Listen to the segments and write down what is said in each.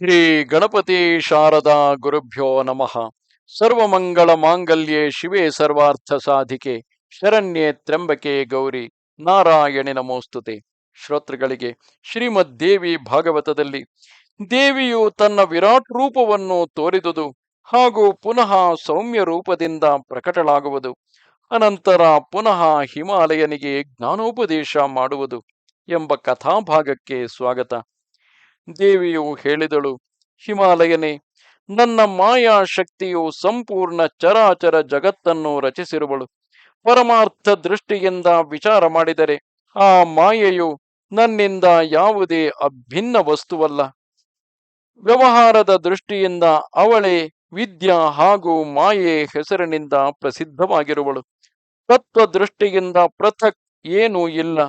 ಶ್ರೀ ಗಣಪತಿ ಶಾರದಾ ಗುರುಭ್ಯೋ ನಮಃ. ಸರ್ವಮಂಗಳ ಮಾಂಗಲ್ಯೆ ಶಿವೆ ಸರ್ವಾರ್ಥ ಸಾಧಿಕೆ, ಶರಣ್ಯೆ ತ್ರಂಬಕೆ ಗೌರಿ, ನಾರಾಯಣಿ ನಮೋಸ್ತುತೆ. ಶ್ರೋತೃಗಳಿಗೆ ಶ್ರೀಮದ್ ದೇವಿ ಭಾಗವತದಲ್ಲಿ, ದೇವಿಯು ತನ್ನ ವಿರಾಟ್ ರೂಪವನ್ನು ತೋರಿದುದು ಹಾಗೂ ಪುನಃ ಸೌಮ್ಯ ರೂಪದಿಂದ ಪ್ರಕಟಳಾಗುವುದು. ಅನಂತರ ಪುನಃ ಹಿಮಾಲಯನಿಗೆ ಜ್ಞಾನೋಪದೇಶ ಮಾಡುವುದು ಎಂಬ ಕಥಾಭಾಗಕ್ಕೆ ಸ್ವಾಗತ. ದೇವಿಯು ಹೇಳಿದಳು, ಹಿಮಾಲಯನೇ, ನನ್ನ ಮಾಯಾ ಶಕ್ತಿಯು ಸಂಪೂರ್ಣ ಚರಾಚರ ಜಗತ್ತನ್ನು ರಚಿಸಿರುವಳು. ಪರಮಾರ್ಥ ದೃಷ್ಟಿಯಿಂದ ವಿಚಾರ ಮಾಡಿದರೆ ಆ ಮಾಯೆಯು ನನ್ನಿಂದ ಯಾವುದೇ ಅಭಿನ್ನ ವಸ್ತುವಲ್ಲ. ವ್ಯವಹಾರದ ದೃಷ್ಟಿಯಿಂದ ಅವಳೇ ವಿದ್ಯಾ ಹಾಗೂ ಮಾಯೆ ಹೆಸರಿನಿಂದ ಪ್ರಸಿದ್ಧವಾಗಿರುವಳು. ತತ್ವ ದೃಷ್ಟಿಯಿಂದ ಪೃಥಕ್ ಏನೂ ಇಲ್ಲ.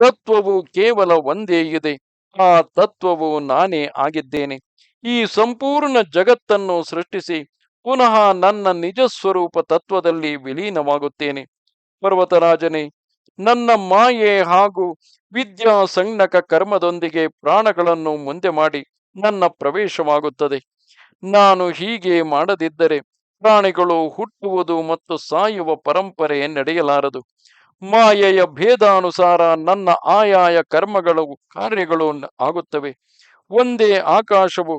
ತತ್ವವು ಕೇವಲ ಒಂದೇ ಇದೆ. ಆ ತತ್ವವು ನಾನೇ ಆಗಿದ್ದೇನೆ. ಈ ಸಂಪೂರ್ಣ ಜಗತ್ತನ್ನು ಸೃಷ್ಟಿಸಿ ಪುನಃ ನನ್ನ ನಿಜ ಸ್ವರೂಪ ತತ್ವದಲ್ಲಿ ವಿಲೀನವಾಗುತ್ತೇನೆ. ಪರ್ವತರಾಜನೇ, ನನ್ನ ಮಾಯೆ ಹಾಗೂ ವಿದ್ಯಾ ಸಂಜ್ಞಕ ಕರ್ಮದೊಂದಿಗೆ ಪ್ರಾಣಗಳನ್ನು ಮುಂದೆ ಮಾಡಿ ನನ್ನ ಪ್ರವೇಶವಾಗುತ್ತದೆ. ನಾನು ಹೀಗೆ ಮಾಡದಿದ್ದರೆ ಪ್ರಾಣಿಗಳು ಹುಟ್ಟುವುದು ಮತ್ತು ಸಾಯುವ ಪರಂಪರೆ ನಡೆಯಲಾರದು. ಮಾಯೆಯ ಭೇದಾನುಸಾರ ನನ್ನ ಆಯಾಯ ಕರ್ಮಗಳು, ಕಾರ್ಯಗಳು ಆಗುತ್ತವೆ. ಒಂದೇ ಆಕಾಶವು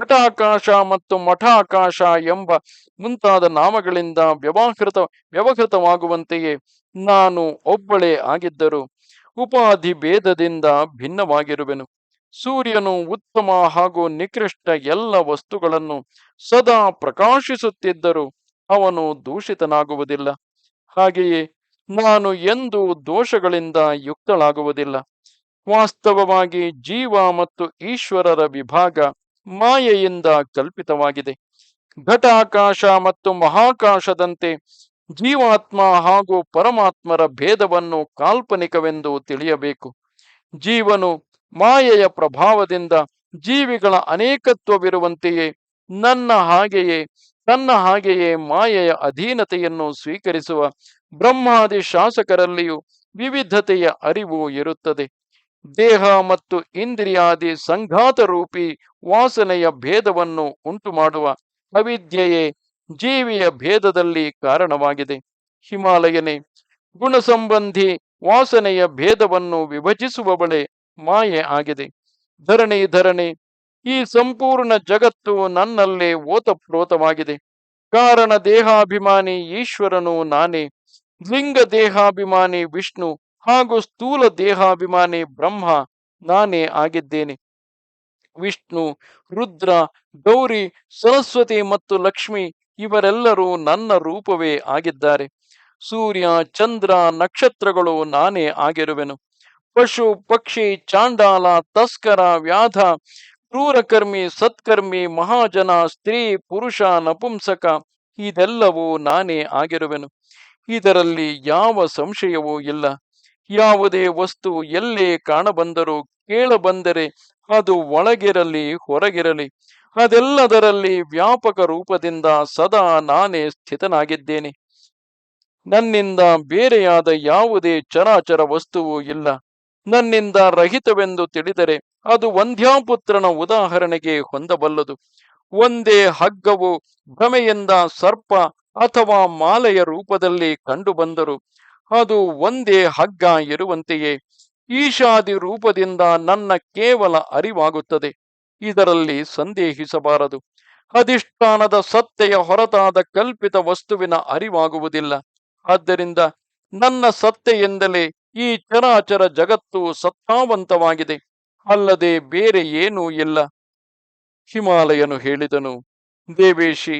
ಘಟಾಕಾಶ ಮತ್ತು ಮಠಾಕಾಶ ಎಂಬ ಮುಂತಾದ ನಾಮಗಳಿಂದ ವ್ಯವಹೃತ, ವ್ಯವಹೃತವಾಗುವಂತೆಯೇ ನಾನು ಒಬ್ಬಳೇ ಆಗಿದ್ದರು ಉಪಾಧಿ ಭೇದದಿಂದ ಭಿನ್ನವಾಗಿರುವೆನು. ಸೂರ್ಯನು ಉತ್ತಮ ಹಾಗೂ ನಿಕೃಷ್ಟ ಎಲ್ಲ ವಸ್ತುಗಳನ್ನು ಸದಾ ಪ್ರಕಾಶಿಸುತ್ತಿದ್ದರೂ ಅವನು ದೂಷಿತನಾಗುವುದಿಲ್ಲ. ಹಾಗೆಯೇ ನಾನು ಎಂದು ದೋಷಗಳಿಂದ ಯುಕ್ತಳಾಗುವುದಿಲ್ಲ. ವಾಸ್ತವವಾಗಿ ಜೀವ ಮತ್ತು ಈಶ್ವರರ ವಿಭಾಗ ಮಾಯೆಯಿಂದ ಕಲ್ಪಿತವಾಗಿದೆ. ಘಟಾಕಾಶ ಮತ್ತು ಮಹಾಕಾಶದಂತೆ ಜೀವಾತ್ಮ ಹಾಗೂ ಪರಮಾತ್ಮರ ಭೇದವನ್ನು ಕಾಲ್ಪನಿಕವೆಂದು ತಿಳಿಯಬೇಕು. ಜೀವನು ಮಾಯೆಯ ಪ್ರಭಾವದಿಂದ ಜೀವಿಗಳ ಅನೇಕತ್ವವಿರುವಂತೆಯೇ ನನ್ನ ಹಾಗೆಯೇ, ತನ್ನ ಹಾಗೆಯೇ ಮಾಯೆಯ ಅಧೀನತೆಯನ್ನು ಸ್ವೀಕರಿಸುವ ಬ್ರಹ್ಮಾದಿ ಶಾಸಕರಲ್ಲಿಯೂ ವಿವಿಧತೆಯ ಅರಿವು ಇರುತ್ತದೆ. ದೇಹ ಮತ್ತು ಇಂದ್ರಿಯಾದಿ ಸಂಘಾತ ರೂಪಿ ವಾಸನೆಯ ಭೇದವನ್ನು ಉಂಟು ಮಾಡುವ ಅವಿದ್ಯೆಯೇ ಜೀವಿಯ ಭೇದದಲ್ಲಿ ಕಾರಣವಾಗಿದೆ. ಹಿಮಾಲಯನೇ, ಗುಣಸಂಬಂಧಿ ವಾಸನೆಯ ಭೇದವನ್ನು ವಿಭಜಿಸುವವಳೆ ಮಾಯೆ ಆಗಿದೆ. ಧರಣಿ ಧರಣಿ, ಈ ಸಂಪೂರ್ಣ ಜಗತ್ತು ನನ್ನಲ್ಲೇ ಓತಪ್ರೋತವಾಗಿದೆ. ಕಾರಣ ದೇಹಾಭಿಮಾನಿ ಈಶ್ವರನು ನಾನೇ. ಲಿಂಗ ದೇಹಾಭಿಮಾನಿ ವಿಷ್ಣು ಹಾಗೂ ಸ್ಥೂಲ ದೇಹಾಭಿಮಾನಿ ಬ್ರಹ್ಮ ನಾನೇ ಆಗಿದ್ದೇನೆ. ವಿಷ್ಣು, ರುದ್ರ, ಗೌರಿ, ಸರಸ್ವತಿ ಮತ್ತು ಲಕ್ಷ್ಮಿ ಇವರೆಲ್ಲರೂ ನನ್ನ ರೂಪವೇ ಆಗಿದ್ದಾರೆ. ಸೂರ್ಯ, ಚಂದ್ರ, ನಕ್ಷತ್ರಗಳು ನಾನೇ ಆಗಿರುವೆನು. ಪಶು, ಪಕ್ಷಿ, ಚಾಂಡಾಲ, ತಸ್ಕರ, ವ್ಯಾಧ, ಕ್ರೂರಕರ್ಮಿ, ಸತ್ಕರ್ಮಿ, ಮಹಾಜನ, ಸ್ತ್ರೀ, ಪುರುಷ, ನಪುಂಸಕ, ಇದೆಲ್ಲವೂ ನಾನೇ ಆಗಿರುವೆನು. ಇದರಲ್ಲಿ ಯಾವ ಸಂಶಯವೂ ಇಲ್ಲ. ಯಾವುದೇ ವಸ್ತು ಎಲ್ಲೇ ಕಾಣಬಂದರೂ ಕೇಳಬಂದರೆ ಅದು ಒಳಗಿರಲಿ ಹೊರಗಿರಲಿ, ಅದೆಲ್ಲದರಲ್ಲಿ ವ್ಯಾಪಕ ರೂಪದಿಂದ ಸದಾ ನಾನೇ ಸ್ಥಿತನಾಗಿದ್ದೇನೆ. ನನ್ನಿಂದ ಬೇರೆಯಾದ ಯಾವುದೇ ಚರಾಚರ ವಸ್ತುವು ಇಲ್ಲ. ನನ್ನಿಂದ ರಹಿತವೆಂದು ತಿಳಿದರೆ ಅದು ವಂಧ್ಯಾಪುತ್ರನ ಉದಾಹರಣೆಗೆ ಹೊಂದಬಲ್ಲದು. ಒಂದೇ ಹಗ್ಗವು ಭ್ರಮೆಯಿಂದ ಸರ್ಪ ಅಥವಾ ಮಾಲೆಯ ರೂಪದಲ್ಲಿ ಕಂಡುಬಂದರು. ಅದು ಒಂದೇ ಹಗ್ಗ ಇರುವಂತೆಯೇ. ಈಶಾದಿ ರೂಪದಿಂದ ನನ್ನ ಕೇವಲ ಅರಿವಾಗುತ್ತದೆ. ಇದರಲ್ಲಿ ಸಂದೇಹಿಸಬಾರದು. ಅಧಿಷ್ಠಾನದ ಸತ್ತೆಯ ಹೊರತಾದ ಕಲ್ಪಿತ ವಸ್ತುವಿನ ಅರಿವಾಗುವುದಿಲ್ಲ. ಆದ್ದರಿಂದ ನನ್ನ ಸತ್ತೆಯಿಂದಲೇ ಈ ಚರಾಚರ ಜಗತ್ತು ಸತ್ತಾವಂತವಾಗಿದೆ. ಅಲ್ಲದೆ ಬೇರೆ ಏನೂ ಇಲ್ಲ. ಹಿಮಾಲಯನು ಹೇಳಿದನು, ದೇವೇಶಿ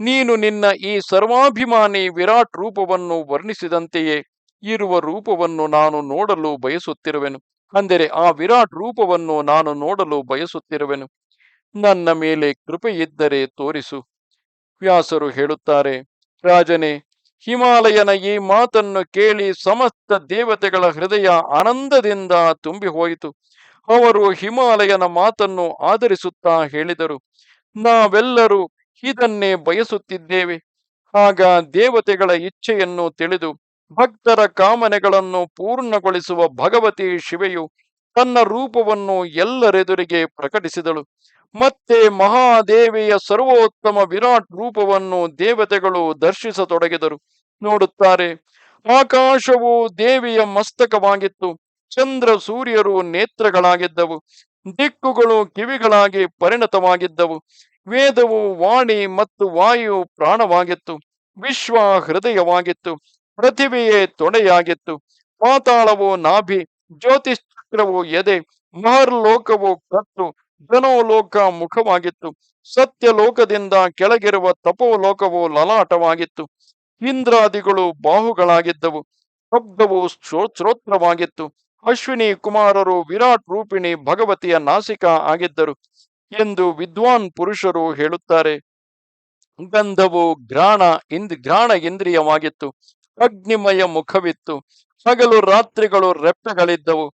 ನೀನು ನಿನ್ನ ಈ ಸರ್ವಾಭಿಮಾನಿ ವಿರಾಟ್ ರೂಪವನ್ನು ವರ್ಣಿಸಿದಂತೆಯೇ ಇರುವ ರೂಪವನ್ನು ನಾನು ನೋಡಲು ಬಯಸುತ್ತಿರುವೆನು. ಅಂದರೆ ಆ ವಿರಾಟ್ ರೂಪವನ್ನು ನಾನು ನೋಡಲು ಬಯಸುತ್ತಿರುವೆನು. ನನ್ನ ಮೇಲೆ ಕೃಪೆಯಿದ್ದರೆ ತೋರಿಸು. ವ್ಯಾಸರು ಹೇಳುತ್ತಾರೆ, ರಾಜನೇ, ಹಿಮಾಲಯನ ಈ ಮಾತನ್ನು ಕೇಳಿ ಸಮಸ್ತ ದೇವತೆಗಳ ಹೃದಯ ಆನಂದದಿಂದ ತುಂಬಿ ಹೋಯಿತು ಅವರು ಹಿಮಾಲಯನ ಮಾತನ್ನು ಆಧರಿಸುತ್ತಾ ಹೇಳಿದರು. ನಾವೆಲ್ಲರೂ ಇದನ್ನೇ ಬಯಸುತ್ತಿದ್ದೇವೆ. ಆಗ ದೇವತೆಗಳ ಇಚ್ಛೆಯನ್ನು ತಿಳಿದು ಭಕ್ತರ ಕಾಮನೆಗಳನ್ನು ಪೂರ್ಣಗೊಳಿಸುವ ಭಗವತಿ ಶಿವೆಯು ತನ್ನ ರೂಪವನ್ನು ಎಲ್ಲರೆದುರಿಗೆ ಪ್ರಕಟಿಸಿದಳು. ಮತ್ತೆ ಮಹಾದೇವಿಯ ಸರ್ವೋತ್ತಮ ವಿರಾಟ್ ರೂಪವನ್ನು ದೇವತೆಗಳು ದರ್ಶಿಸತೊಡಗಿದರು. ನೋಡುತ್ತಾರೆ, ಆಕಾಶವು ದೇವಿಯ ಮಸ್ತಕವಾಗಿತ್ತು. ಚಂದ್ರ ಸೂರ್ಯರು ನೇತ್ರಗಳಾಗಿದ್ದವು. ದಿಕ್ಕುಗಳು ಕಿವಿಗಳಾಗಿ ಪರಿಣತವಾಗಿದ್ದವು. ವೇದವು ವಾಣಿ ಮತ್ತು ವಾಯು ಪ್ರಾಣವಾಗಿತ್ತು, ವಿಶ್ವ ಹೃದಯವಾಗಿತ್ತು ಪ್ರತಿಭೆಯೇ ತೊಡೆಯಾಗಿತ್ತು. ಪಾತಾಳವು ನಾಭಿ, ಜ್ಯೋತಿಷ್ಚಕ್ರವು ಎದೆ, ಮಹರ್ಲೋಕವು ಕತ್ತು, ಜನೋಲೋಕ ಮುಖವಾಗಿತ್ತು. ಸತ್ಯಲೋಕದಿಂದ ಕೆಳಗಿರುವ ತಪೋಲೋಕವು ಲಲಾಟವಾಗಿತ್ತು. ಇಂದ್ರಾದಿಗಳು ಬಾಹುಗಳಾಗಿದ್ದವು. ಶಬ್ದವು ಶ್ರೋ- ಶ್ರೋತ್ರವಾಗಿತ್ತು. ಅಶ್ವಿನಿ ಕುಮಾರರು ವಿರಾಟ್ ರೂಪಿಣಿ ಭಗವತಿಯ ನಾಸಿಕ ಆಗಿದ್ದರು. ಎಂದು ವಿದ್ವಾನ್ ಪುರುಷರು ಹೇಳುತ್ತಾರೆ. ಗಂಧವು ಘ್ರಾಣ ಇಂದ್, ಘ್ರಾಣ ಇಂದ್ರಿಯವಾಗಿತ್ತು. ಅಗ್ನಿಮಯ ಮುಖವಿತ್ತು. ಹಗಲು ರಾತ್ರಿಗಳು ರೆಪ್ಪೆಗಳಿದ್ದವು.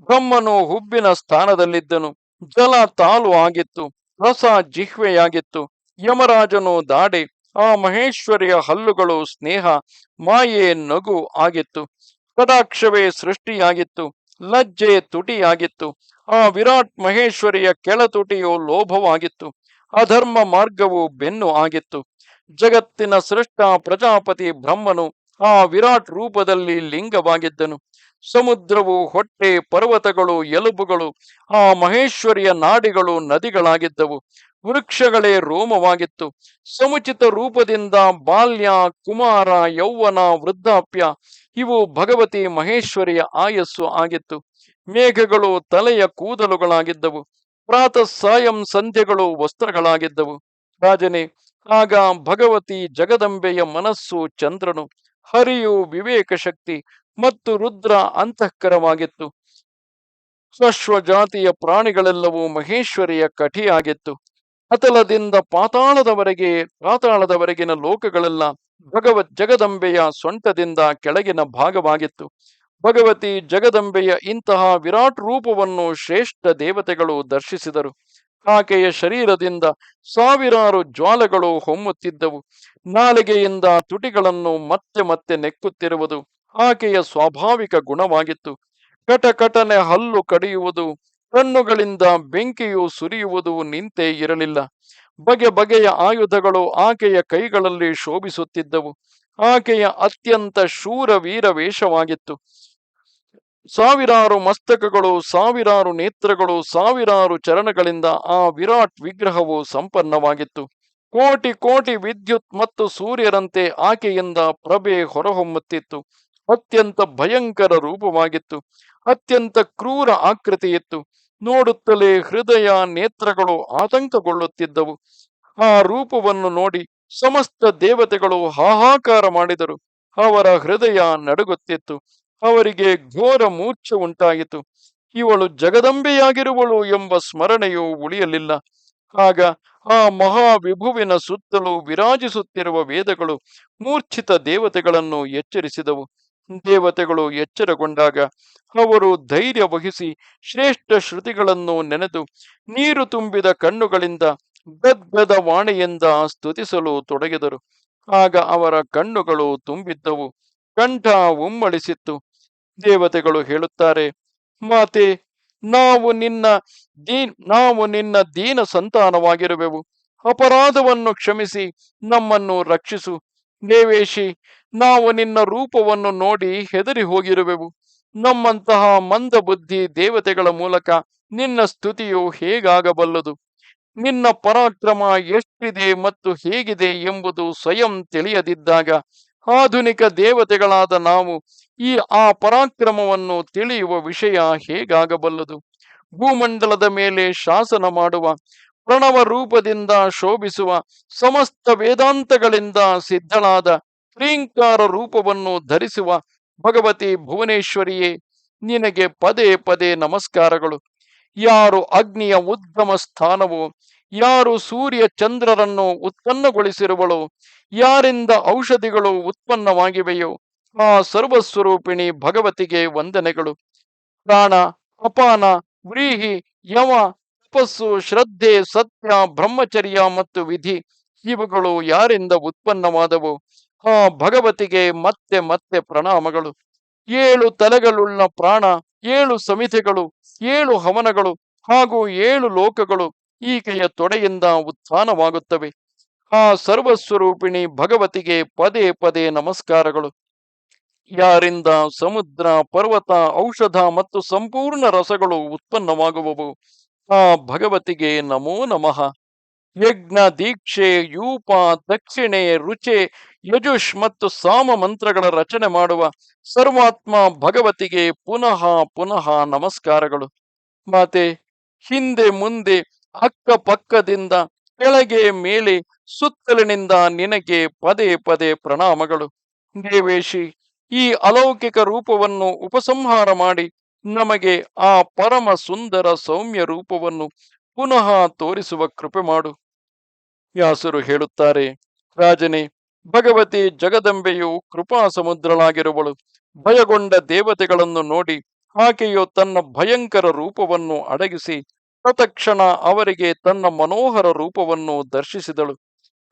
ಬ್ರಹ್ಮನು ಹುಬ್ಬಿನ ಸ್ಥಾನದಲ್ಲಿದ್ದನು. ಜಲ ತಾಲು ಆಗಿತ್ತು. ರಸ ಜಿಹ್ವೆಯಾಗಿತ್ತು. ಯಮರಾಜನು ದಾಡಿ. ಆ ಮಹೇಶ್ವರಿಯ ಹಲ್ಲುಗಳು ಸ್ನೇಹ, ಮಾಯೆ, ನಗು ಆಗಿತ್ತು. ಕಟಾಕ್ಷವೇ ಸೃಷ್ಟಿಯಾಗಿತ್ತು. ಲಜ್ಜೆ ತುಟಿಯಾಗಿತ್ತು. ಆ ವಿರಾಟ್ ಮಹೇಶ್ವರಿಯ ಕೆಳತುಟಿಯು ಲೋಭವಾಗಿತ್ತು. ಅಧರ್ಮ ಮಾರ್ಗವು ಬೆನ್ನು ಆಗಿತ್ತು. ಜಗತ್ತಿನ ಸೃಷ್ಟ ಪ್ರಜಾಪತಿ ಬ್ರಹ್ಮನು ಆ ವಿರಾಟ್ ರೂಪದಲ್ಲಿ ಲಿಂಗವಾಗಿದ್ದನು. ಸಮುದ್ರವು, ಹೊಟ್ಟೆ, ಪರ್ವತಗಳು, ಎಲುಬುಗಳು, ಆ ಮಹೇಶ್ವರಿಯ ನಾಡಿಗಳು ನದಿಗಳಾಗಿದ್ದವು. ವೃಕ್ಷಗಳೇ ರೋಮವಾಗಿತ್ತು. ಸಮುಚಿತ ರೂಪದಿಂದ ಬಾಲ್ಯ, ಕುಮಾರ, ಯೌವನ, ವೃದ್ಧಾಪ್ಯ, ಇವು ಭಗವತಿ ಮಹೇಶ್ವರಿಯ ಆಯಸ್ಸು ಆಗಿತ್ತು. ಮೇಘಗಳು ತಲೆಯ ಕೂದಲುಗಳಾಗಿದ್ದವು. ಪ್ರಾತಃ ಸಾಯಂ ಸಂಧ್ಯೆಗಳು ವಸ್ತ್ರಗಳಾಗಿದ್ದವು. ರಾಜನೇ, ಆಗ ಭಗವತಿ ಜಗದಂಬೆಯ ಮನಸ್ಸು ಚಂದ್ರನು, ಹರಿಯು ವಿವೇಕ ಶಕ್ತಿ ಮತ್ತು ರುದ್ರ ಅಂತಃಕರವಾಗಿತ್ತು. ಸ್ವಶ್ವ ಜಾತಿಯ ಪ್ರಾಣಿಗಳೆಲ್ಲವೂ ಮಹೇಶ್ವರಿಯ ಕಠಿಯಾಗಿತ್ತು. ಅತಲದಿಂದ ಪಾತಾಳದವರೆಗೆ, ಪಾತಾಳದವರೆಗಿನ ಲೋಕಗಳೆಲ್ಲ ಭಗವತ್ ಜಗದಂಬೆಯ ಸೊಂಟದಿಂದ ಕೆಳಗಿನ ಭಾಗವಾಗಿತ್ತು. ಭಗವತಿ ಜಗದಂಬೆಯ ಇಂತಹ ವಿರಾಟ್ ರೂಪವನ್ನು ಶ್ರೇಷ್ಠ ದೇವತೆಗಳು ದರ್ಶಿಸಿದರು. ಆಕೆಯ ಶರೀರದಿಂದ ಸಾವಿರಾರು ಜ್ವಾಲಗಳು ಹೊಮ್ಮುತ್ತಿದ್ದವು. ನಾಲಿಗೆಯಿಂದ ತುಟಿಗಳನ್ನು ಮತ್ತೆ ಮತ್ತೆ ನೆಕ್ಕುತ್ತಿರುವುದು ಆಕೆಯ ಸ್ವಾಭಾವಿಕ ಗುಣವಾಗಿತ್ತು. ಕಟಕಟನೆ ಹಲ್ಲು ಕಡಿಯುವುದು, ಕಣ್ಣುಗಳಿಂದ ಬೆಂಕಿಯು ಸುರಿಯುವುದು ನಿಂತೇ ಇರಲಿಲ್ಲ. ಬಗೆ ಬಗೆಯ ಆಯುಧಗಳು ಆಕೆಯ ಕೈಗಳಲ್ಲಿ ಶೋಭಿಸುತ್ತಿದ್ದವು. ಆಕೆಯ ಅತ್ಯಂತ ಶೂರ ವೀರ ವೇಷವಾಗಿತ್ತು ಸಾವಿರಾರು ಮಸ್ತಕಗಳು, ಸಾವಿರಾರು ನೇತ್ರಗಳು, ಸಾವಿರಾರು ಚರಣಗಳಿಂದ ಆ ವಿರಾಟ್ ವಿಗ್ರಹವು ಸಂಪನ್ನವಾಗಿತ್ತು. ಕೋಟಿ ಕೋಟಿ ವಿದ್ಯುತ್ ಮತ್ತು ಸೂರ್ಯರಂತೆ ಆಕೆಯಿಂದ ಪ್ರಭೆ ಹೊರಹೊಮ್ಮುತ್ತಿತ್ತು. ಅತ್ಯಂತ ಭಯಂಕರ ರೂಪವಾಗಿತ್ತು. ಅತ್ಯಂತ ಕ್ರೂರ ಆಕೃತಿಯಿತ್ತು. ನೋಡುತ್ತಲೇ ಹೃದಯ ನೇತ್ರಗಳು ಆತಂಕಗೊಳ್ಳುತ್ತಿದ್ದವು. ಆ ರೂಪವನ್ನು ನೋಡಿ ಸಮಸ್ತ ದೇವತೆಗಳು ಹಾಹಾಕಾರ ಮಾಡಿದರು. ಅವರ ಹೃದಯ ನಡುಗುತ್ತಿತ್ತು. ಅವರಿಗೆ ಘೋರ ಮೂರ್ಛೆ ಉಂಟಾಯಿತು. ಇವಳು ಜಗದಂಬೆಯಾಗಿರುವಳು ಎಂಬ ಸ್ಮರಣೆಯು ಉಳಿಯಲಿಲ್ಲ. ಆಗ ಆ ಮಹಾವಿಭುವಿನ ಸುತ್ತಲೂ ವಿರಾಜಿಸುತ್ತಿರುವ ವೇದಗಳು ಮೂರ್ಛಿತ ದೇವತೆಗಳನ್ನು ಎಚ್ಚರಿಸಿದವು. ದೇವತೆಗಳು ಎಚ್ಚರಗೊಂಡಾಗ ಅವರು ಧೈರ್ಯ ವಹಿಸಿ ಶ್ರೇಷ್ಠ ಶ್ರುತಿಗಳನ್ನು ನೆನೆದು ನೀರು ತುಂಬಿದ ಕಣ್ಣುಗಳಿಂದ ಗದ್ಗದ ವಾಣಿಯಿಂದ ಸ್ತುತಿಸಲು ತೊಡಗಿದರು. ಆಗ ಅವರ ಕಣ್ಣುಗಳು ತುಂಬಿದ್ದವು. ಕಂಠ ಉಮ್ಮಳಿಸಿತ್ತು. ದೇವತೆಗಳು ಹೇಳುತ್ತಾರೆ, ಮಾತೆ, ನಾವು ನಿನ್ನ ದೀನ್ ನಾವು ನಿನ್ನ ದೀನ ಸಂತಾನವಾಗಿರುವೆವು. ಅಪರಾಧವನ್ನು ಕ್ಷಮಿಸಿ, ನಮ್ಮನ್ನು ರಕ್ಷಿಸು. ದೇವೇಶಿ ನಾವು ನಿನ್ನ ರೂಪವನ್ನು ನೋಡಿ ಹೆದರಿ ಹೋಗಿರುವೆವು. ನಮ್ಮಂತಹ ಮಂದ ಬುದ್ಧಿ ದೇವತೆಗಳ ಮೂಲಕ ನಿನ್ನ ಸ್ತುತಿಯು ಹೇಗಾಗಬಲ್ಲದು? ನಿನ್ನ ಪರಾಕ್ರಮ ಎಷ್ಟಿದೆ ಮತ್ತು ಹೇಗಿದೆ ಎಂಬುದು ಸ್ವಯಂ ತಿಳಿಯದಿದ್ದಾಗ ಆಧುನಿಕ ದೇವತೆಗಳಾದ ನಾವು ಈ ಆ ಪರಾಕ್ರಮವನ್ನು ತಿಳಿಯುವ ವಿಷಯ ಹೇಗಾಗಬಲ್ಲದು? ಭೂಮಂಡಲದ ಮೇಲೆ ಶಾಸನ ಮಾಡುವ, ಪ್ರಣವ ರೂಪದಿಂದ ಶೋಭಿಸುವ, ಸಮಸ್ತ ವೇದಾಂತಗಳಿಂದ ಸಿದ್ಧಳಾದ ಪ್ರೀಂಕಾರ ರೂಪವನ್ನು ಧರಿಸುವ ಭಗವತಿ ಭುವನೇಶ್ವರಿಯೇ, ನಿನಗೆ ಪದೇ ಪದೇ ನಮಸ್ಕಾರಗಳು. ಯಾರು ಅಗ್ನಿಯ ಉದ್ಗಮ ಸ್ಥಾನವೋ ಯಾರು ಸೂರ್ಯ ಚಂದ್ರರನ್ನು ಉತ್ಪನ್ನಗೊಳಿಸಿರುವಳು, ಯಾರಿಂದ ಔಷಧಿಗಳು ಉತ್ಪನ್ನವಾಗಿವೆಯೋ, ಆ ಸರ್ವಸ್ವರೂಪಿಣಿ ಭಗವತಿಗೆ ವಂದನೆಗಳು. ಪ್ರಾಣ, ಅಪಾನ, ವ್ರೀಹಿ, ಯಮ, ತಪಸ್ಸು, ಶ್ರದ್ಧೆ, ಸತ್ಯ, ಬ್ರಹ್ಮಚರ್ಯ ಮತ್ತು ವಿಧಿ, ಇವುಗಳು ಯಾರಿಂದ ಉತ್ಪನ್ನವಾದವು? ಆ ಭಗವತಿಗೆ ಮತ್ತೆ ಮತ್ತೆ ಪ್ರಣಾಮಗಳು. ಏಳು ತಲೆಗಳುಳ್ಳ ಪ್ರಾಣ, ಏಳು ಸಮಿತಿಗಳು, ಏಳು ಹವನಗಳು ಹಾಗೂ ಏಳು ಲೋಕಗಳು. ಈಕೆಯ ತೊಡೆಯಿಂದ ಉತ್ಥಾನವಾಗುತ್ತವೆ. ಆ ಸರ್ವಸ್ವರೂಪಿಣಿ ಭಗವತಿಗೆ ಪದೇ ಪದೇ ನಮಸ್ಕಾರಗಳು. ಯಾರಿಂದ ಸಮುದ್ರ, ಪರ್ವತ, ಔಷಧ ಮತ್ತು ಸಂಪೂರ್ಣ ರಸಗಳು ಉತ್ಪನ್ನವಾಗುವವು, ಆ ಭಗವತಿಗೆ ನಮೋ ನಮಃ. ಯಜ್ಞ, ದೀಕ್ಷೆ, ಯೂಪ, ದಕ್ಷಿಣೆ, ರುಚೆ, ಯಜುಷ್ ಮತ್ತು ಸಾಮ ಮಂತ್ರಗಳ ರಚನೆ ಮಾಡುವ ಸರ್ವಾತ್ಮ ಭಗವತಿಗೆ ಪುನಃ ಪುನಃ ನಮಸ್ಕಾರಗಳು. ಮಾತೆ, ಹಿಂದೆ ಮುಂದೆ ಅಕ್ಕ ಪಕ್ಕದಿಂದ ಕೆಳಗೆ ಮೇಲೆ ಸುತ್ತಲಿನಿಂದ ನಿನಗೆ ಪದೇ ಪದೇ ಪ್ರಣಾಮಗಳು. ದೇವೇಶಿ, ಈ ಅಲೌಕಿಕ ರೂಪವನ್ನು ಉಪಸಂಹಾರ ಮಾಡಿ ನಮಗೆ ಆ ಪರಮ ಸುಂದರ ಸೌಮ್ಯ ರೂಪವನ್ನು ಪುನಃ ತೋರಿಸುವ ಕೃಪೆ ಮಾಡು. ವ್ಯಾಸರು ಹೇಳುತ್ತಾರೆ, ರಾಜನೇ, ಭಗವತಿ ಜಗದಂಬೆಯು ಕೃಪಾ ಸಮುದ್ರಳಾಗಿರುವಳು ಭಯಗೊಂಡ ದೇವತೆಗಳನ್ನು ನೋಡಿ ಆಕೆಯು ತನ್ನ ಭಯಂಕರ ರೂಪವನ್ನು ಅಡಗಿಸಿ ತತ್ಕ್ಷಣ ಅವರಿಗೆ ತನ್ನ ಮನೋಹರ ರೂಪವನ್ನು ದರ್ಶಿಸಿದಳು.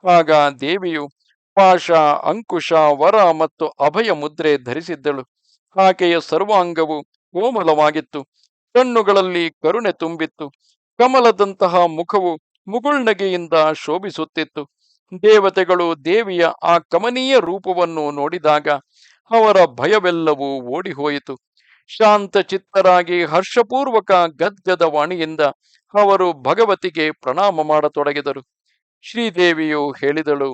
ಆಗ ದೇವಿಯು ಪಾಶ, ಅಂಕುಶ, ವರ ಮತ್ತು ಅಭಯ ಮುದ್ರೆ ಧರಿಸಿದ್ದಳು. ಆಕೆಯ ಸರ್ವಾಂಗವು ಕೋಮಲವಾಗಿತ್ತು. ಕಣ್ಣುಗಳಲ್ಲಿ ಕರುಣೆ ತುಂಬಿತ್ತು. ಕಮಲದಂತಹ ಮುಖವು ಮುಗುಳ್ನಗೆಯಿಂದ ಶೋಭಿಸುತ್ತಿತ್ತು. ದೇವತೆಗಳು ದೇವಿಯ ಆ ಕಮನೀಯ ರೂಪವನ್ನು ನೋಡಿದಾಗ ಅವರ ಭಯವೆಲ್ಲವೂ ಓಡಿಹೋಯಿತು. ಶಾಂತ ಚಿತ್ತರಾಗಿ ಹರ್ಷಪೂರ್ವಕ ಗದ್ಗದ ವಾಣಿಯಿಂದ ಅವರು ಭಗವತಿಗೆ ಪ್ರಣಾಮ ಮಾಡತೊಡಗಿದರು. ಶ್ರೀದೇವಿಯು ಹೇಳಿದಳು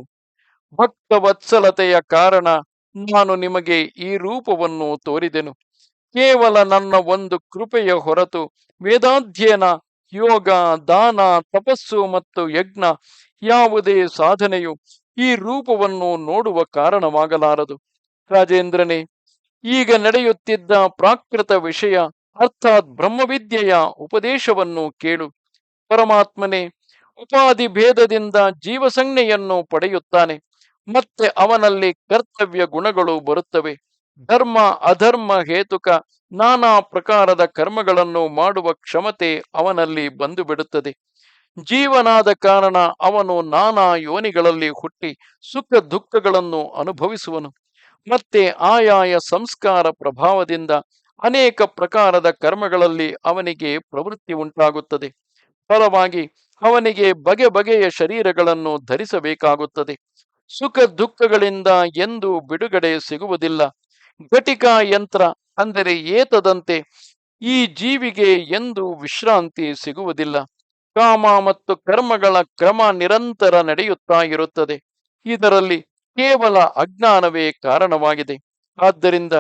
ಭಕ್ತ ವತ್ಸಲತೆಯ ಕಾರಣ ನಾನು ನಿಮಗೆ ಈ ರೂಪವನ್ನು ತೋರಿದೆನು. ಕೇವಲ ನನ್ನ ಒಂದು ಕೃಪೆಯ ಹೊರತು ವೇದಾಧ್ಯಯನ, ಯೋಗ, ದಾನ, ತಪಸ್ಸು ಮತ್ತು ಯಜ್ಞ ಯಾವುದೇ ಸಾಧನೆಯು ಈ ರೂಪವನ್ನು ನೋಡುವ ಕಾರಣವಾಗಲಾರದು. ರಾಜೇಂದ್ರನೇ ಈಗ ನಡೆಯುತ್ತಿದ್ದ ಪ್ರಾಕೃತ ವಿಷಯ, ಅರ್ಥಾತ್ ಬ್ರಹ್ಮವಿದ್ಯೆಯ ಉಪದೇಶವನ್ನು ಕೇಳು. ಪರಮಾತ್ಮನೇ, ಉಪಾಧಿ ಭೇದದಿಂದ ಜೀವಸಂಜ್ಞೆಯನ್ನು ಪಡೆಯುತ್ತಾನೆ. ಮತ್ತೆ ಅವನಲ್ಲಿ ಕರ್ತವ್ಯ ಗುಣಗಳು ಬರುತ್ತವೆ. ಧರ್ಮ, ಅಧರ್ಮ, ಹೇತುಕ, ನಾನಾ ಪ್ರಕಾರದ ಕರ್ಮಗಳನ್ನು ಮಾಡುವ ಕ್ಷಮತೆ ಅವನಲ್ಲಿ ಬಂದು ಬಿಡುತ್ತದೆ ಜೀವನಾದ ಕಾರಣ ಅವನು ನಾನಾ ಯೋನಿಗಳಲ್ಲಿ ಹುಟ್ಟಿ ಸುಖ ದುಃಖಗಳನ್ನು ಅನುಭವಿಸುವನು. ಮತ್ತೆ ಆಯಾಯ ಸಂಸ್ಕಾರ ಪ್ರಭಾವದಿಂದ ಅನೇಕ ಪ್ರಕಾರದ ಕರ್ಮಗಳಲ್ಲಿ ಅವನಿಗೆ ಪ್ರವೃತ್ತಿ ಉಂಟಾಗುತ್ತದೆ. ಫಲವಾಗಿ ಅವನಿಗೆ ಬಗೆ ಬಗೆಯ ಶರೀರಗಳನ್ನು ಧರಿಸಬೇಕಾಗುತ್ತದೆ. ಸುಖ ದುಃಖಗಳಿಂದ ಎಂದು ಬಿಡುಗಡೆ ಸಿಗುವುದಿಲ್ಲ. ಘಟಿಕಾ ಯಂತ್ರ ಅಂದರೆ ಏತದಂತೆ ಈ ಜೀವಿಗೆ ಎಂದು ವಿಶ್ರಾಂತಿ ಸಿಗುವುದಿಲ್ಲ. ಕಾಮ ಮತ್ತು ಕರ್ಮಗಳ ಕ್ರಮ ನಿರಂತರ ನಡೆಯುತ್ತಾ ಇರುತ್ತದೆ. ಇದರಲ್ಲಿ ಕೇವಲ ಅಜ್ಞಾನವೇ ಕಾರಣವಾಗಿದೆ. ಆದ್ದರಿಂದ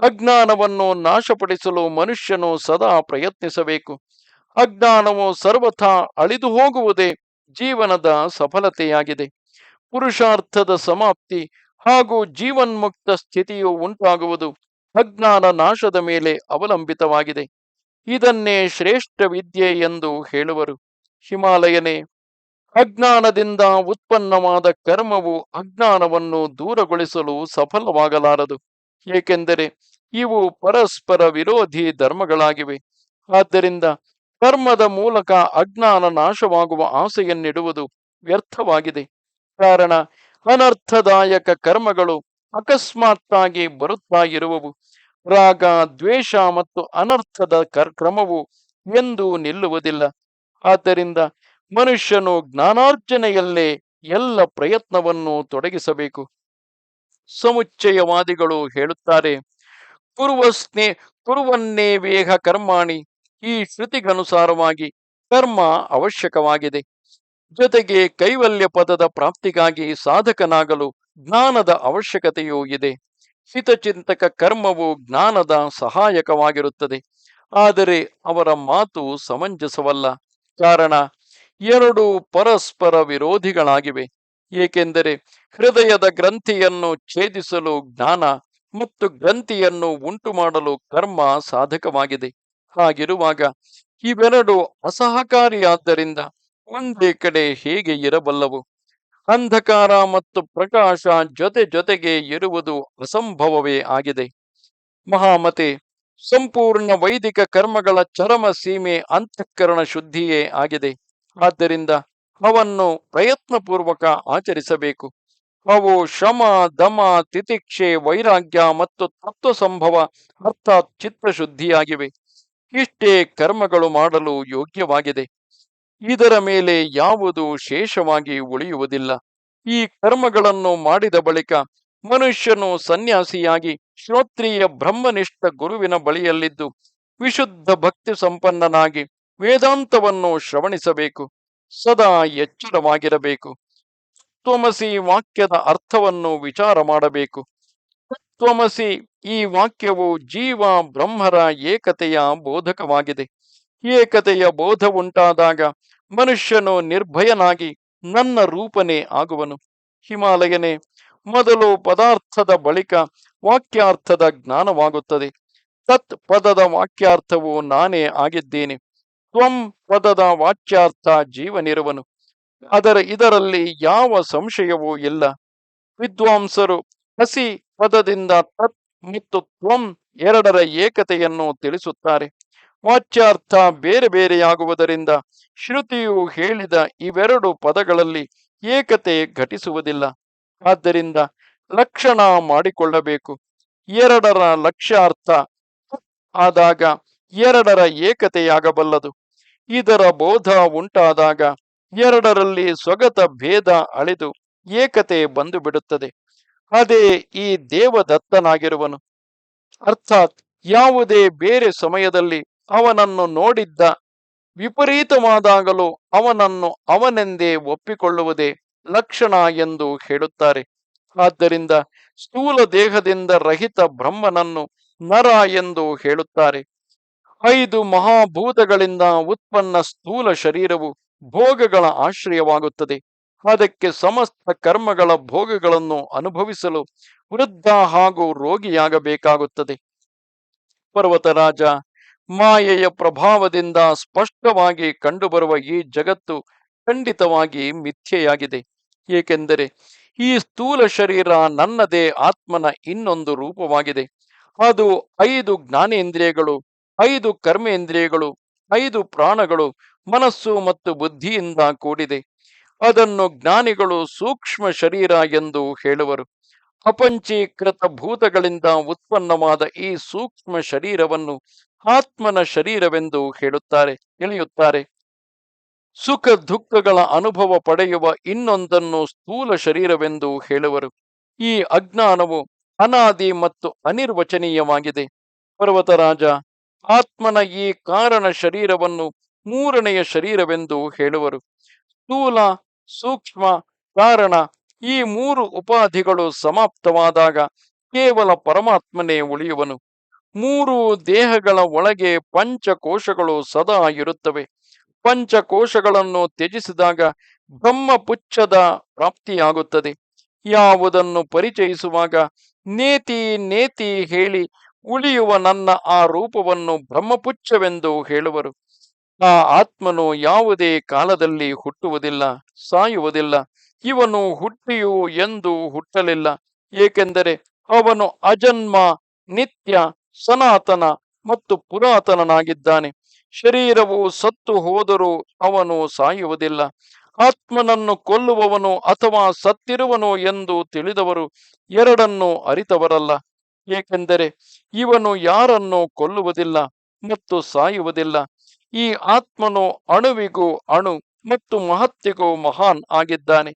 ಅಜ್ಞಾನವನ್ನು ನಾಶಪಡಿಸಲು ಮನುಷ್ಯನು ಸದಾ ಪ್ರಯತ್ನಿಸಬೇಕು. ಅಜ್ಞಾನವು ಸರ್ವಥಾ ಅಳಿದು ಹೋಗುವುದೇ ಜೀವನದ ಸಫಲತೆಯಾಗಿದೆ. ಪುರುಷಾರ್ಥದ ಸಮಾಪ್ತಿ ಹಾಗೂ ಜೀವನ್ಮುಕ್ತ ಸ್ಥಿತಿಯು ಉಂಟಾಗುವುದು ಅಜ್ಞಾನ ನಾಶದ ಮೇಲೆ ಅವಲಂಬಿತವಾಗಿದೆ. ಇದನ್ನೇ ಶ್ರೇಷ್ಠ ವಿದ್ಯೆ ಎಂದು ಹೇಳುವರು. ಹಿಮಾಲಯನೇ ಅಜ್ಞಾನದಿಂದ ಉತ್ಪನ್ನವಾದ ಕರ್ಮವು ಅಜ್ಞಾನವನ್ನು ದೂರಗೊಳಿಸಲು ಸಫಲವಾಗಲಾರದು. ಏಕೆಂದರೆ ಇವು ಪರಸ್ಪರ ವಿರೋಧಿ ಧರ್ಮಗಳಾಗಿವೆ. ಆದ್ದರಿಂದ ಕರ್ಮದ ಮೂಲಕ ಅಜ್ಞಾನ ನಾಶವಾಗುವ ಆಸೆಯನ್ನಿಡುವುದು ವ್ಯರ್ಥವಾಗಿದೆ. ಕಾರಣ, ಅನರ್ಥದಾಯಕ ಕರ್ಮಗಳು ಅಕಸ್ಮಾತ್ತಾಗಿ ಬರುತ್ತಾ ಇರುವವು ರಾಗ, ದ್ವೇಷ ಮತ್ತು ಅನರ್ಥದ ಕರ್ ಕ್ರಮವು ಎಂದೂ ನಿಲ್ಲುವುದಿಲ್ಲ. ಆದ್ದರಿಂದ ಮನುಷ್ಯನು ಜ್ಞಾನಾರ್ಜನೆಯಲ್ಲೇ ಎಲ್ಲ ಪ್ರಯತ್ನವನ್ನು ತೊಡಗಿಸಬೇಕು. ಸಮುಚ್ಚಯವಾದಿಗಳು ಹೇಳುತ್ತಾರೆ ಕುರುವ ಸ್ನೇ ಕುರುವನ್ನೇ ವೇಗ ಕರ್ಮಾಣಿ, ಈ ಶ್ರುತಿಗನುಸಾರವಾಗಿ ಕರ್ಮ ಅವಶ್ಯಕವಾಗಿದೆ. ಜೊತೆಗೆ ಕೈವಲ್ಯ ಪದದ ಪ್ರಾಪ್ತಿಗಾಗಿ ಸಾಧಕನಾಗಲು ಜ್ಞಾನದ ಅವಶ್ಯಕತೆಯೂ ಇದೆ. ಹಿತಚಿಂತಕ ಕರ್ಮವು ಜ್ಞಾನದ ಸಹಾಯಕವಾಗಿರುತ್ತದೆ. ಆದರೆ ಅವರ ಮಾತು ಸಮಂಜಸವಲ್ಲ. ಕಾರಣ ಎರಡು ಪರಸ್ಪರ ವಿರೋಧಿಗಳಾಗಿವೆ. ಏಕೆಂದರೆ ಹೃದಯದ ಗ್ರಂಥಿಯನ್ನು ಛೇದಿಸಲು ಜ್ಞಾನ ಮತ್ತು ಗ್ರಂಥಿಯನ್ನು ಉಂಟು ಮಾಡಲು ಕರ್ಮ ಸಾಧಕವಾಗಿದೆ. ಹಾಗಿರುವಾಗ ಇವೆರಡು ಅಸಹಕಾರಿಯಾದ್ದರಿಂದ ಒಂದೇ ಕಡೆ ಹೇಗೆ ಇರಬಲ್ಲವು? ಅಂಧಕಾರ ಮತ್ತು ಪ್ರಕಾಶ ಜೊತೆ ಜೊತೆಗೆ ಇರುವುದು ಅಸಂಭವವೇ ಆಗಿದೆ. ಮಹಾಮತೆ, ಸಂಪೂರ್ಣ ವೈದಿಕ ಕರ್ಮಗಳ ಚರಮ ಸೀಮೆ ಅಂತಃಕರಣ ಶುದ್ಧಿಯೇ ಆಗಿದೆ. ಆದ್ದರಿಂದ ಅವನ್ನು ಪ್ರಯತ್ನಪೂರ್ವಕ ಆಚರಿಸಬೇಕು. ಅವು ಶಮ, ದಮ, ತಿತಿಕ್ಷೆ, ವೈರಾಗ್ಯ ಮತ್ತು ತತ್ವ ಸಂಭವ ಅರ್ಥಾತ್ ಚಿತ್ರಶುದ್ಧಿಯಾಗಿವೆ. ಇಷ್ಟೇ ಕರ್ಮಗಳು ಮಾಡಲು ಯೋಗ್ಯವಾಗಿದೆ. ಇದರ ಮೇಲೆ ಯಾವುದು ಶೇಷವಾಗಿ ಉಳಿಯುವುದಿಲ್ಲ. ಈ ಕರ್ಮಗಳನ್ನು ಮಾಡಿದ ಬಳಿಕ ಮನುಷ್ಯನು ಸನ್ಯಾಸಿಯಾಗಿ ಶ್ರೋತ್ರಿಯ ಬ್ರಹ್ಮನಿಷ್ಠ ಗುರುವಿನ ಬಳಿಯಲ್ಲಿದ್ದು ವಿಶುದ್ಧ ಭಕ್ತಿ ಸಂಪನ್ನನಾಗಿ ವೇದಾಂತವನ್ನು ಶ್ರವಣಿಸಬೇಕು, ಸದಾ ಎಚ್ಚರವಾಗಿರಬೇಕು, ತ್ವಮಸಿ ವಾಕ್ಯದ ಅರ್ಥವನ್ನು ವಿಚಾರ ಮಾಡಬೇಕು. ತ್ವಮಸಿ ಈ ವಾಕ್ಯವು ಜೀವ ಬ್ರಹ್ಮರ ಏಕತೆಯ ಬೋಧಕವಾಗಿದೆ. ಏಕತೆಯ ಬೋಧ ಉಂಟಾದಾಗ ಮನುಷ್ಯನು ನಿರ್ಭಯನಾಗಿ ನನ್ನ ರೂಪನೇ ಆಗುವನು. ಹಿಮಾಲಯನೇ, ಮೊದಲು ಪದಾರ್ಥದ ಬಳಿಕ ವಾಕ್ಯಾರ್ಥದ ಜ್ಞಾನವಾಗುತ್ತದೆ. ತತ್ ಪದದ ವಾಕ್ಯಾರ್ಥವು ನಾನೇ ಆಗಿದ್ದೇನೆ. ತ್ವಂ ಪದದ ವಾಚ್ಯಾರ್ಥ ಜೀವನಿರುವನು. ಅದರ ಇದರಲ್ಲಿ ಯಾವ ಸಂಶಯವೂ ಇಲ್ಲ. ವಿದ್ವಾಂಸರು ಹಸಿ ಪದದಿಂದ ತತ್ ಮತ್ತು ತ್ವಂ ಎರಡರ ಏಕತೆಯನ್ನು ತಿಳಿಸುತ್ತಾರೆ. ವಾಚ್ಯಾರ್ಥ ಬೇರೆ ಬೇರೆಯಾಗುವುದರಿಂದ ಶ್ರುತಿಯು ಹೇಳಿದ ಇವೆರಡು ಪದಗಳಲ್ಲಿ ಏಕತೆ ಘಟಿಸುವುದಿಲ್ಲ. ಆದ್ದರಿಂದ ಲಕ್ಷಣ ಮಾಡಿಕೊಳ್ಳಬೇಕು. ಎರಡರ ಲಕ್ಷ್ಯಾರ್ಥ ಆದಾಗ ಎರಡರ ಏಕತೆಯಾಗಬಲ್ಲದು. ಇದರ ಬೋಧ ಉಂಟಾದಾಗ ಎರಡರಲ್ಲಿ ಸ್ವಗತ ಭೇದ ಅಳಿದು ಏಕತೆ ಬಂದು ಬಿಡುತ್ತದೆ ಅದೇ ಈ ದೇವದತ್ತನಾಗಿರುವನು. ಅರ್ಥಾತ್ ಯಾವುದೇ ಬೇರೆ ಸಮಯದಲ್ಲಿ ಅವನನ್ನು ನೋಡಿದ್ದ ವಿಪರೀತವಾದಾಗಲೂ ಅವನನ್ನು ಅವನೆಂದೇ ಒಪ್ಪಿಕೊಳ್ಳುವುದೇ ಲಕ್ಷಣ ಎಂದು ಹೇಳುತ್ತಾರೆ. ಆದ್ದರಿಂದ ಸ್ಥೂಲ ದೇಹದಿಂದ ರಹಿತ ಬ್ರಹ್ಮನನ್ನು ನರ ಎಂದು ಹೇಳುತ್ತಾರೆ. ಐದು ಮಹಾಭೂತಗಳಿಂದ ಉತ್ಪನ್ನ ಸ್ಥೂಲ ಶರೀರವು ಭೋಗಗಳ ಆಶ್ರಯವಾಗುತ್ತದೆ. ಅದಕ್ಕೆ ಸಮಸ್ತ ಕರ್ಮಗಳ ಭೋಗಗಳನ್ನು ಅನುಭವಿಸಲು ವೃದ್ಧ ಹಾಗೂ ರೋಗಿಯಾಗಬೇಕಾಗುತ್ತದೆ. ಪರ್ವತರಾಜ, ಮಾಯೆಯ ಪ್ರಭಾವದಿಂದ ಸ್ಪಷ್ಟವಾಗಿ ಕಂಡುಬರುವ ಈ ಜಗತ್ತು ಖಂಡಿತವಾಗಿ ಮಿಥ್ಯೆಯಾಗಿದೆ. ಏಕೆಂದರೆ ಈ ಸ್ಥೂಲ ಶರೀರ ನನ್ನದೇ ಆತ್ಮನ ಇನ್ನೊಂದು ರೂಪವಾಗಿದೆ. ಅದು ಐದು ಜ್ಞಾನೇಂದ್ರಿಯಗಳು ಐದು ಕರ್ಮೇಂದ್ರಿಯಗಳು, ಐದು ಪ್ರಾಣಗಳು ಮನಸ್ಸು ಮತ್ತು ಬುದ್ಧಿಯಿಂದ ಕೂಡಿದೆ. ಅದನ್ನು ಜ್ಞಾನಿಗಳು ಸೂಕ್ಷ್ಮ ಶರೀರ ಎಂದು ಹೇಳುವರು. ಅಪಂಚೀಕೃತ ಭೂತಗಳಿಂದ ಉತ್ಪನ್ನವಾದ ಈ ಸೂಕ್ಷ್ಮ ಶರೀರವನ್ನು ಆತ್ಮನ ಶರೀರವೆಂದು ಹೇಳುತ್ತಾರೆ, ಎಳೆಯುತ್ತಾರೆ. ಸುಖ ದುಃಖಗಳ ಅನುಭವ ಪಡೆಯುವ ಇನ್ನೊಂದನ್ನು ಸ್ಥೂಲ ಶರೀರವೆಂದು ಹೇಳುವರು. ಈ ಅಜ್ಞಾನವು ಅನಾದಿ ಮತ್ತು ಅನಿರ್ವಚನೀಯವಾಗಿದೆ. ಪರ್ವತರಾಜ ಆತ್ಮನ ಈ ಕಾರಣ ಶರೀರವನ್ನು ಮೂರನೆಯ ಶರೀರವೆಂದು ಹೇಳುವರು. ಸ್ಥೂಲ, ಸೂಕ್ಷ್ಮ, ಕಾರಣ ಈ ಮೂರು ಉಪಾಧಿಗಳು ಸಮಾಪ್ತವಾದಾಗ ಕೇವಲ ಪರಮಾತ್ಮನೇ ಉಳಿಯುವನು. ಮೂರು ದೇಹಗಳ ಒಳಗೆ ಪಂಚಕೋಶಗಳು ಸದಾ ಇರುತ್ತವೆ. ಪಂಚಕೋಶಗಳನ್ನು ತ್ಯಜಿಸಿದಾಗ ಬ್ರಹ್ಮಪುಚ್ಛದ ಪ್ರಾಪ್ತಿಯಾಗುತ್ತದೆ. ಯಾವುದನ್ನು ಪರಿಚಯಿಸುವಾಗ ನೇತಿ ನೇತಿ ಹೇಳಿ ಉಳಿಯುವ ನನ್ನ ಆ ರೂಪವನ್ನು ಬ್ರಹ್ಮಪುಚ್ಛವೆಂದು ಹೇಳುವರು. ಆ ಆತ್ಮನು ಯಾವುದೇ ಕಾಲದಲ್ಲಿ ಹುಟ್ಟುವುದಿಲ್ಲ, ಸಾಯುವುದಿಲ್ಲ. ಇವನು ಹುಟ್ಟಿಯು ಎಂದು ಹುಟ್ಟಲಿಲ್ಲ. ಏಕೆಂದರೆ ಅವನು ಅಜನ್ಮ, ನಿತ್ಯ, ಸನಾತನ ಮತ್ತು ಪುರಾತನನಾಗಿದ್ದಾನೆ. ಶರೀರವು ಸತ್ತು ಹೋದರೂ ಅವನು ಸಾಯುವುದಿಲ್ಲ. ಆತ್ಮನನ್ನು ಕೊಲ್ಲುವವನು ಅಥವಾ ಸತ್ತಿರುವನು ಎಂದು ತಿಳಿದವರು ಎರಡನ್ನು ಅರಿತವರಲ್ಲ. ಏಕೆಂದರೆ ಇವನು ಯಾರನ್ನು ಕೊಲ್ಲುವುದಿಲ್ಲ ಮತ್ತು ಸಾಯುವುದಿಲ್ಲ. ಈ ಆತ್ಮನು ಅಣುವಿಗೂ ಅಣು ಮತ್ತು ಮಹತ್ತಿಗೂ ಮಹಾನ್ ಆಗಿದ್ದಾನೆ.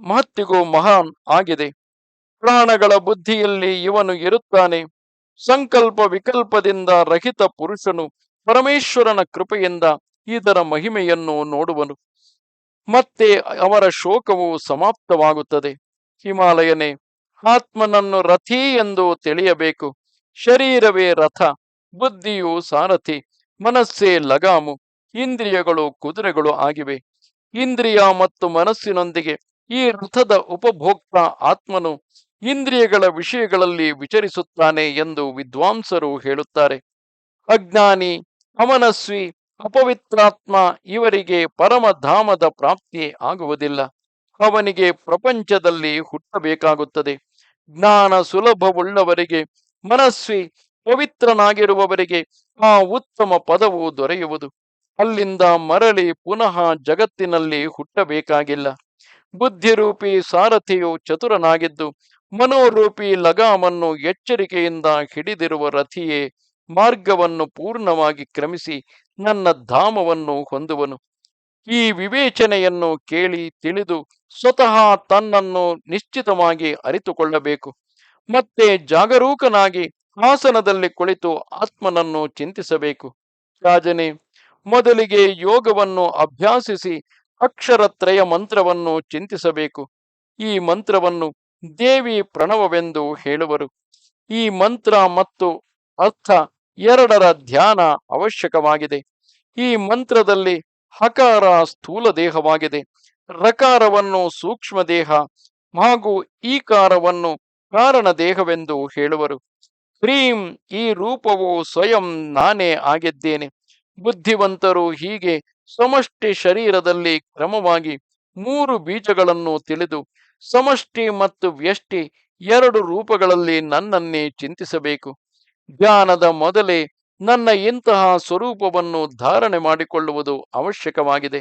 ಮಹತ್ತಿಗೂ ಮಹಾನ್ ಆಗಿದೆ. ಪ್ರಾಣಗಳ ಬುದ್ಧಿಯಲ್ಲಿ ಇವನು ಇರುತ್ತಾನೆ. ಸಂಕಲ್ಪ ವಿಕಲ್ಪದಿಂದ ರಹಿತ ಪುರುಷನು ಪರಮೇಶ್ವರನ ಕೃಪೆಯಿಂದ ಇದರ ಮಹಿಮೆಯನ್ನು ನೋಡುವನು. ಮತ್ತೆ ಅವರ ಶೋಕವು ಸಮಾಪ್ತವಾಗುತ್ತದೆ. ಹಿಮಾಲಯನೇ ಆತ್ಮನನ್ನು ರಥಿ ಎಂದು ತಿಳಿಯಬೇಕು. ಶರೀರವೇ ರಥ, ಬುದ್ಧಿಯು ಸಾರಥಿ, ಮನಸ್ಸೇ ಲಗಾಮು, ಇಂದ್ರಿಯಗಳು ಕುದುರೆಗಳು ಆಗಿವೆ. ಇಂದ್ರಿಯ ಮತ್ತು ಮನಸ್ಸಿನೊಂದಿಗೆ ಈ ರಥದ ಉಪಭೋಕ್ತ ಆತ್ಮನು ಇಂದ್ರಿಯಗಳ ವಿಷಯಗಳಲ್ಲಿ ವಿಚರಿಸುತ್ತಾನೆ ಎಂದು ವಿದ್ವಾಂಸರು ಹೇಳುತ್ತಾರೆ. ಅಜ್ಞಾನಿ, ಅಮನಸ್ವಿ, ಅಪವಿತ್ರಾತ್ಮ ಇವರಿಗೆ ಪರಮಧಾಮದ ಪ್ರಾಪ್ತಿ ಆಗುವುದಿಲ್ಲ. ಅವನಿಗೆ ಪ್ರಪಂಚದಲ್ಲಿ ಹುಟ್ಟಬೇಕಾಗುತ್ತದೆ. ಜ್ಞಾನ ಸುಲಭವುಳ್ಳವರಿಗೆ ಮನಸ್ವಿ ಪವಿತ್ರನಾಗಿರುವವರಿಗೆ ಆ ಉತ್ತಮ ಪದವು ದೊರೆಯುವುದು. ಅಲ್ಲಿಂದ ಮರಳಿ ಪುನಃ ಜಗತ್ತಿನಲ್ಲಿ ಹುಟ್ಟಬೇಕಾಗಿಲ್ಲ. ಬುದ್ಧಿರೂಪಿ ಸಾರಥಿಯು ಚತುರನಾಗಿದ್ದು, ಮನೋರೂಪಿ ಲಗಾಮನ್ನು ಎಚ್ಚರಿಕೆಯಿಂದ ಹಿಡಿದಿರುವ ರಥಿಯೇ ಮಾರ್ಗವನ್ನು ಪೂರ್ಣವಾಗಿ ಕ್ರಮಿಸಿ, ನನ್ನ ಧಾಮವನ್ನು ಹೊಂದುವನು. ಈ ವಿವೇಚನೆಯನ್ನು ಕೇಳಿ ತಿಳಿದು ಸ್ವತಃ ತನ್ನನ್ನು ನಿಶ್ಚಿತವಾಗಿ ಅರಿತುಕೊಳ್ಳಬೇಕು. ಮತ್ತೆ ಜಾಗರೂಕನಾಗಿ ಆಸನದಲ್ಲಿ ಕುಳಿತು ಆತ್ಮನನ್ನು ಚಿಂತಿಸಬೇಕು. ರಾಜನೇ, ಮೊದಲಿಗೆ ಯೋಗವನ್ನು ಅಭ್ಯಾಸಿಸಿ ಅಕ್ಷರತ್ರಯ ಮಂತ್ರವನ್ನು ಚಿಂತಿಸಬೇಕು. ಈ ಮಂತ್ರವನ್ನು ದೇವಿ ಪ್ರಣವವೆಂದು ಹೇಳುವರು. ಈ ಮಂತ್ರ ಮತ್ತು ಅರ್ಥ ಎರಡರ ಧ್ಯಾನ ಅವಶ್ಯಕವಾಗಿದೆ. ಈ ಮಂತ್ರದಲ್ಲಿ ಹಕಾರ ಸ್ಥೂಲ ದೇಹವಾಗಿದೆ. ರಕಾರವನ್ನು ಸೂಕ್ಷ್ಮ ದೇಹ ಹಾಗೂ ಈಕಾರವನ್ನು ಕಾರಣ ದೇಹವೆಂದು ಹೇಳುವರು. ಕ್ರೀಂ ಈ ರೂಪವು ಸ್ವಯಂ ನಾನೇ ಆಗಿದ್ದೇನೆ. ಬುದ್ಧಿವಂತರು ಹೀಗೆ ಸಮಷ್ಟಿ ಶರೀರದಲ್ಲಿ ಕ್ರಮವಾಗಿ ಮೂರು ಬೀಜಗಳನ್ನು ತಿಳಿದು ಸಮಷ್ಟಿ ಮತ್ತು ವ್ಯಷ್ಟಿ ಎರಡು ರೂಪಗಳಲ್ಲಿ ನನ್ನನ್ನೇ ಚಿಂತಿಸಬೇಕು. ಧ್ಯಾನದ ಮೊದಲೇ ನನ್ನ ಇಂತಹ ಸ್ವರೂಪವನ್ನು ಧಾರಣೆ ಮಾಡಿಕೊಳ್ಳುವುದು ಅವಶ್ಯಕವಾಗಿದೆ.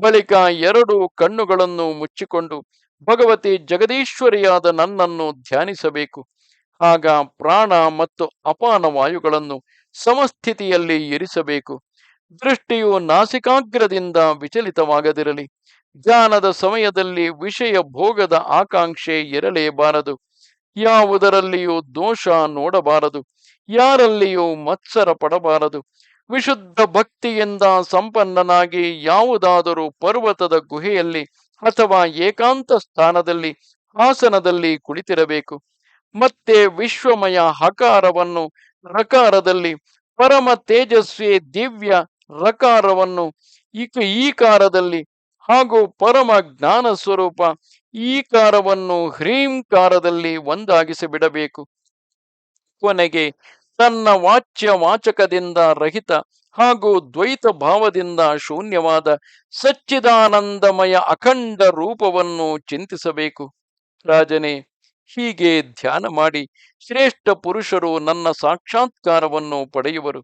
ಬಳಿಕ ಎರಡು ಕಣ್ಣುಗಳನ್ನು ಮುಚ್ಚಿಕೊಂಡು ಭಗವತಿ ಜಗದೀಶ್ವರಿಯಾದ ನನ್ನನ್ನು ಧ್ಯಾನಿಸಬೇಕು. ಆಗ ಪ್ರಾಣ ಮತ್ತು ಅಪಾನ ವಾಯುಗಳನ್ನು ಸಮಸ್ಥಿತಿಯಲ್ಲಿ ಇರಿಸಬೇಕು. ದೃಷ್ಟಿಯು ನಾಸಿಕಾಗ್ರದಿಂದ ವಿಚಲಿತವಾಗದಿರಲಿ. ಧ್ಯಾನದ ಸಮಯದಲ್ಲಿ ವಿಷಯ ಭೋಗದ ಆಕಾಂಕ್ಷೆ ಇರಲೇಬಾರದು. ಯಾವುದರಲ್ಲಿಯೂ ದೋಷ ನೋಡಬಾರದು. ಯಾರಲ್ಲಿಯೂ ಮತ್ಸರ ಪಡಬಾರದು. ವಿಶುದ್ಧ ಭಕ್ತಿಯಿಂದ ಸಂಪನ್ನನಾಗಿ ಯಾವುದಾದರೂ ಪರ್ವತದ ಗುಹೆಯಲ್ಲಿ ಅಥವಾ ಏಕಾಂತ ಸ್ಥಾನದಲ್ಲಿ ಆಸನದಲ್ಲಿ ಕುಳಿತಿರಬೇಕು. ಮತ್ತೆ ವಿಶ್ವಮಯ ಹಕಾರವನ್ನು ರಕಾರದಲ್ಲಿ, ಪರಮ ತೇಜಸ್ವಿ ದಿವ್ಯ ರಕಾರವನ್ನು ಈಕಾರದಲ್ಲಿ ಹಾಗೂ ಪರಮ ಜ್ಞಾನ ಸ್ವರೂಪ ಈಕಾರವನ್ನು ಹ್ರೀಂಕಾರದಲ್ಲಿ ಒಂದಾಗಿಸಿ ಬಿಡಬೇಕು ಕೊನೆಗೆ ತನ್ನ ವಾಚ್ಯ ವಾಚಕದಿಂದ ರಹಿತ ಹಾಗೂ ದ್ವೈತ ಭಾವದಿಂದ ಶೂನ್ಯವಾದ ಸಚ್ಚಿದಾನಂದಮಯ ಅಖಂಡ ರೂಪವನ್ನು ಚಿಂತಿಸಬೇಕು. ರಾಜನೇ, ಹೀಗೆ ಧ್ಯಾನ ಮಾಡಿ ಶ್ರೇಷ್ಠ ಪುರುಷರು ನನ್ನ ಸಾಕ್ಷಾತ್ಕಾರವನ್ನು ಪಡೆಯುವರು.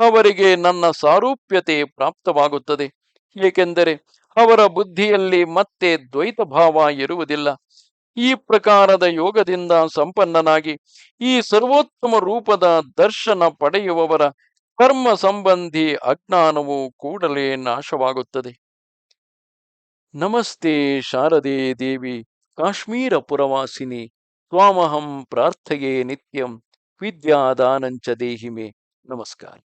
ಅವರಿಗೆ ನನ್ನ ಸಾರೂಪ್ಯತೆ ಪ್ರಾಪ್ತವಾಗುತ್ತದೆ. ಏಕೆಂದರೆ ಅವರ ಬುದ್ಧಿಯಲ್ಲಿ ಮತ್ತೆ ದ್ವೈತ ಭಾವ ಇರುವುದಿಲ್ಲ. ಈ ಪ್ರಕಾರದ ಯೋಗದಿಂದ ಸಂಪನ್ನನಾಗಿ ಈ ಸರ್ವೋತ್ತಮ ರೂಪದ ದರ್ಶನ ಪಡೆಯುವವರ ಕರ್ಮ ಸಂಬಂಧಿ ಅಜ್ಞಾನವು ಕೂಡಲೇ ನಾಶವಾಗುತ್ತದೆ. ನಮಸ್ತೆ ಶಾರದೆ ದೇವಿ, ಕಾಶ್ಮೀರ ಪುರವಾಸಿನಿ, ತ್ವಾಮಹಂ ಪ್ರಾರ್ಥೆಯೇ ನಿತ್ಯಂ, ವಿದ್ಯಾದಾನಂಚ ದೇಹಿಮೆ. ನಮಸ್ಕಾರ.